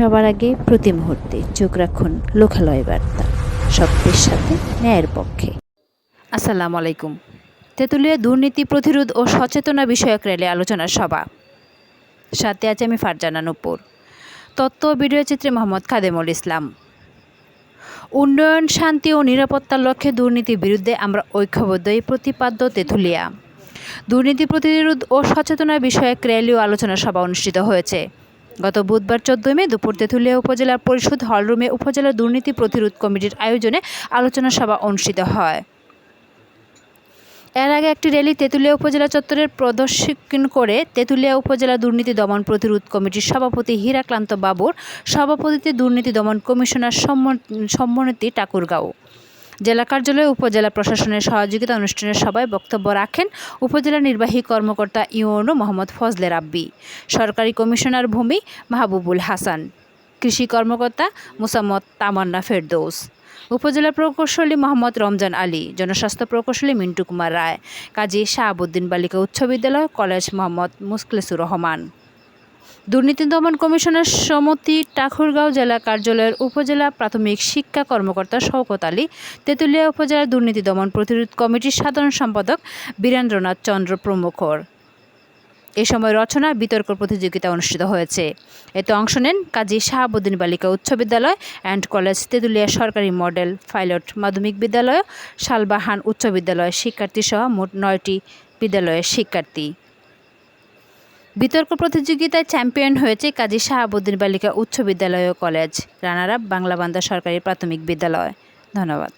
সবার আগে প্রতি মুহূর্তে চোখ রাখুন লোকালয় বার্তা সত্যের সাথে ন্যায়ের পক্ষে। আসসালামু আলাইকুম। তেঁতুলিয়া দুর্নীতি প্রতিরোধ ও সচেতনা বিষয়ক র্যালি আলোচনা সভা। সাথে আছে আমি ফারজানা নুপুর। তত্ত্ব ভিডিও চিত্রে মোহাম্মদ খাদেমুল ইসলাম। উন্নয়ন, শান্তি ও নিরাপত্তার লক্ষ্যে দুর্নীতির বিরুদ্ধে আমরা ঐক্যবদ্ধ এই প্রতিপাদ্য তেঁতুলিয়া। দুর্নীতি প্রতিরোধ ও সচেতনা বিষয়ক র্যালি ও আলোচনা সভা অনুষ্ঠিত হয়েছে। গত বুধবার চোদ্দই মে দুপুর তেঁতুলিয়া উপজেলা পরিষদ হলরুমে উপজেলা দুর্নীতি প্রতিরোধ কমিটির আয়োজনে আলোচনা সভা অনুষ্ঠিত হয়। এর আগে একটি র্যালি তেঁতুলিয়া উপজেলা চত্বরের প্রদর্শন করে তেঁতুলিয়া উপজেলা দুর্নীতি দমন প্রতিরোধ কমিটির সভাপতি হীরাক্লান্ত বাবুর সভাপতিতে দুর্নীতি দমন কমিশনার সম্মন- সম্মতি ঠাকুরগাঁও। জেলা কার্যালয়ে উপজেলা প্রশাসনের সহযোগিতা অনুষ্ঠানের সভায় বক্তব্য রাখেন উপজেলা নির্বাহী কর্মকর্তা ইউনো মোহাম্মদ ফজলে রাব্বি, সরকারি কমিশনার ভূমি মাহবুবুল হাসান, কৃষি কর্মকর্তা মুসাম্মদ তামান্না ফেরদৌস, উপজেলা প্রকৌশলী মোহাম্মদ রমজান আলী, জনস্বাস্থ্য প্রকৌশলী মিন্টু কুমার রায়, কাজী শাহাবুদ্দিন বালিকা উচ্চ বিদ্যালয় কলেজ মোহাম্মদ মুসখলেসুর রহমান। দুর্নীতি দমন কমিশনের সমতি ঠাকুরগাঁও জেলা কার্যালয়ের উপজেলা প্রাথমিক শিক্ষা কর্মকর্তা শওকত আলী, তেঁতুলিয়া উপজেলা দুর্নীতি দমন প্রতিরোধ কমিটির সাধারণ সম্পাদক বীরেন্দ্রনাথ চন্দ্র প্রমুখর। এ সময় রচনা, বিতর্ক প্রতিযোগিতা অনুষ্ঠিত হয়েছে। এতে অংশ নেন কাজী শাহাবুদ্দিন বালিকা উচ্চ বিদ্যালয় অ্যান্ড কলেজ তেঁতুলিয়া সরকারি মডেল পাইলট মাধ্যমিক বিদ্যালয়, শালবাহান উচ্চ বিদ্যালয়ের শিক্ষার্থী সহ মোট নয়টি বিদ্যালয়ের শিক্ষার্থী। বিতর্ক প্রতিযোগিতায় চ্যাম্পিয়ন হয়েছে কাজী শাহাবুদ্দিন বালিকা উচ্চ বিদ্যালয় ও কলেজ। রানার বাংলা বান্দা সরকারি প্রাথমিক বিদ্যালয়। ধন্যবাদ।